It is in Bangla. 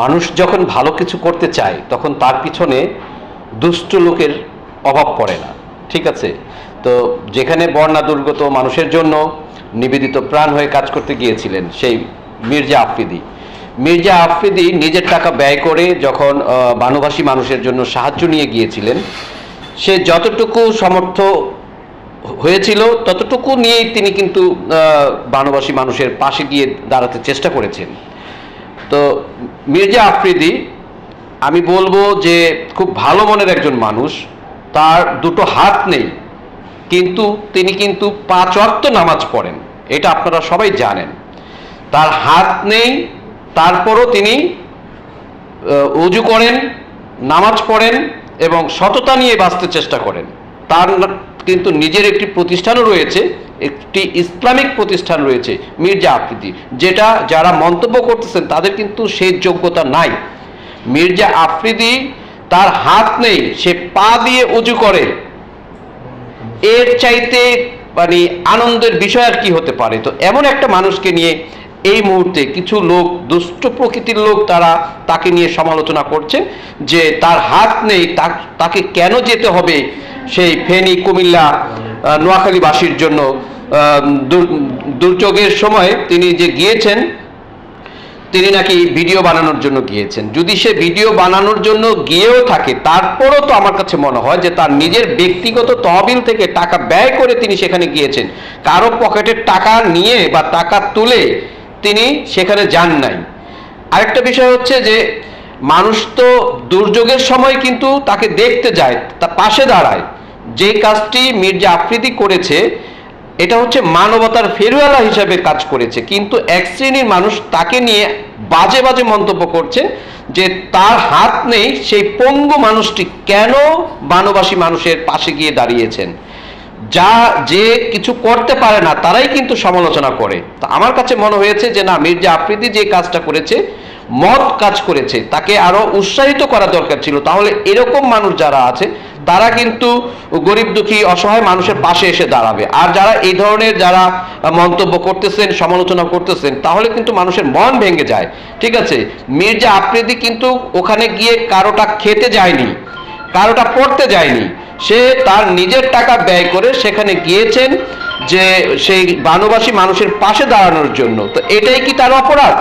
মানুষ যখন ভালো কিছু করতে চায় তখন তার পিছনে দুষ্ট লোকের অভাব পড়ে না। ঠিক আছে? তো যেখানে বন্যা দুর্গত মানুষের জন্য নিবেদিত প্রাণ হয়ে কাজ করতে গিয়েছিলেন সেই মির্জা আফ্রিদি। মির্জা আফ্রিদি নিজের টাকা ব্যয় করে যখন আহ, মানুষের জন্য সাহায্য নিয়ে গিয়েছিলেন সে যতটুকু সমর্থ হয়েছিল ততটুকু নিয়েই তিনি কিন্তু বানবাসী মানুষের পাশে গিয়ে দাঁড়াতে চেষ্টা করেছেন। তো মির্জা আফ্রিদি, আমি বলব যে খুব ভালো মনের একজন মানুষ, তার দুটো হাত নেই, কিন্তু তিনি কিন্তু পাঁচ অক্ত নামাজ পড়েন, এটা আপনারা সবাই জানেন। তার হাত নেই, তারপরও তিনি উজু করেন, নামাজ পড়েন এবং সততা নিয়ে বাঁচতে চেষ্টা করেন। তার কিন্তু নিজের একটি প্রতিষ্ঠানও রয়েছে, একটি ইসলামিক প্রতিষ্ঠান রয়েছে, মির্জা আফ্রিদি, যেটা যারা মন্তব্য করতেছেন তাদের কিন্তু সেই যোগ্যতা নাই। মির্জা আফ্রিদি তার হাত নেই, সে পা দিয়ে উজু করে। এর চাইতে মানে আনন্দের বিষয় আর কি হতে পারে? তো এমন একটা মানুষকে নিয়ে এই মুহূর্তে কিছু লোক, দুষ্ট প্রকৃতির লোক তারা তাকে নিয়ে সমালোচনা করছে যে তার হাত নেই তাকে কেন যেতে হবে? সেই ফেনী, কুমিল্লা নোয়াখালীবাসীর জন্য দুর্যোগের সময় তিনি যে গিয়েছেন, তিনি নাকি ভিডিও বানানোর জন্য গিয়েছেন। যদি সে ভিডিও বানানোর জন্য গিয়েও থাকে, তারপরও তো আমার কাছে মনে হয় যে তার নিজের ব্যক্তিগত তহবিল থেকে টাকা ব্যয় করে তিনি সেখানে গিয়েছেন। কারও পকেটের টাকা নিয়ে বা টাকা তুলে তিনি সেখানে যান নাই। আরেকটা বিষয় হচ্ছে যে, মানুষ তো দুর্যোগের সময় কিন্তু তাকে দেখতে যায় তার পাশে দাঁড়ায়। যে কাজটি মির্জা আফ্রিদি করেছে, এটা হচ্ছে মানবতার ফেরুয়ালা হিসাবে কাজ করেছে। কিন্তু এক শ্রেণির মানুষ তাকে নিয়ে বাজে বাজে মন্তব্য করছে যে তার হাত নেই, সেই পঙ্গু মানুষটি কেন বানবাসী মানুষের পাশে গিয়ে দাঁড়িয়েছেন? যা যে কিছু করতে পারে না, তারাই কিন্তু সমালোচনা করে। তা আমার কাছে মনে হয়েছে যে না, মির্জা আফ্রিদি যে কাজটা করেছে মত কাজ করেছে, তাকে আরও উৎসাহিত করা দরকার ছিল। তাহলে এরকম মানুষ যারা আছে, তারা কিন্তু গরিব দুঃখী, অসহায় মানুষের পাশে এসে দাঁড়াবে। আর যারা এই ধরনের যারা মন্তব্য করতেছেন, সমালোচনা করতেছেন, তাহলে কিন্তু মানুষের মন ভেঙে যায়। ঠিক আছে? মির্জা আফ্রিদি কিন্তু ওখানে গিয়ে কারোটা খেতে যায়নি, কারোটা পড়তে যায়নি। সে তার নিজের টাকা ব্যয় করে সেখানে গিয়েছেন যে সেই বানবাসী মানুষের পাশে দাঁড়ানোর জন্য। তো এটাই কি তার অপরাধ?